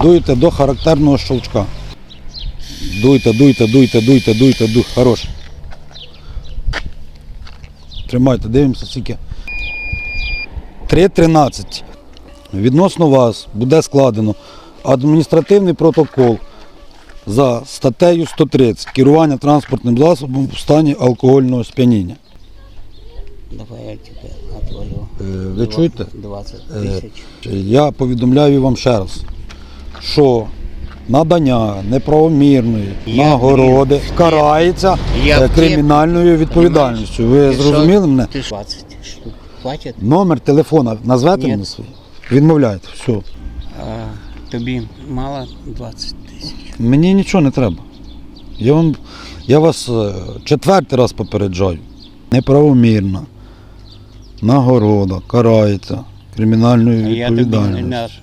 Дуйте до характерного щелчка. Дуйте, дуйте, дуйте, дуйте, дуйте, дуйте. Хорош. Тримайте, дивимося скільки. 3.13. Відносно вас буде складено адміністративний протокол за статтею 130 керування транспортним засобом в стані алкогольного сп'яніння. Давай я тебе отвалю. Е, Ви чуєте? 20 Е, тисяч. Я повідомляю вам ще раз, що надання неправомірної Я нагороди карається я е, кримінальною відповідальністю. Ви зрозуміли мене? 20 штук хватить? Номер телефона назвете Ні. мені свій? Відмовляєте. Все. А, тобі мало 20 тисяч. Мені нічого не треба. Я, вам, я вас е, четвертий раз попереджаю. Неправомірна нагорода карається кримінальною відповідальністю.